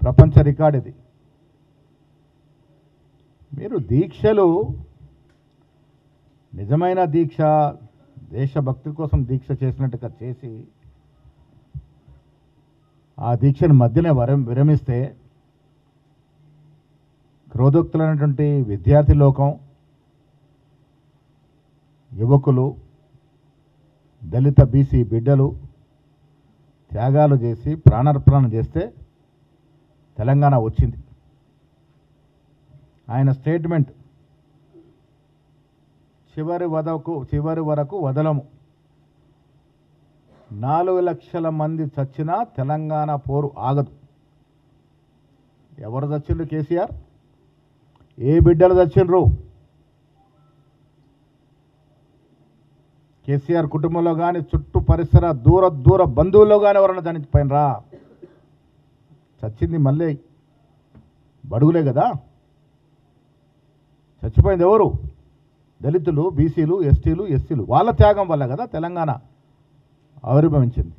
ప్రపంచ రికార్డ్ ఇది. మీరు దీక్షలు నిజమైన దీక్ష దేశభక్తి కోసం దీక్ష చేసినట్టుగా చేసి ఆ దీక్షను మధ్యనే వరం విరమిస్తే క్రోధోక్తులైనటువంటి విద్యార్థి లోకం యువకులు దళిత బీసీ బిడ్డలు త్యాగాలు చేసి ప్రాణార్పణ చేస్తే తెలంగాణ వచ్చింది. ఆయన స్టేట్మెంట్ చివరి వదకు చివరి వరకు వదలము. నాలుగు లక్షల మంది చచ్చినా తెలంగాణ పోరు ఆగదు. ఎవరు చచ్చిండ్రు కేసీఆర్? ఏ బిడ్డలు చచ్చిండ్రు? కేసీఆర్ కుటుంబంలో కానీ చుట్టూ పరిసర దూర దూర బంధువుల్లో కానీ ఎవరన్నా చనిపోయినరా? చచ్చింది మళ్ళీ బడుగులే కదా? చచ్చిపోయింది ఎవరు? దళితులు బీసీలు ఎస్టీలు ఎస్సీలు. వాళ్ళ త్యాగం వల్ల కదా తెలంగాణ ఆవిర్భవించింది.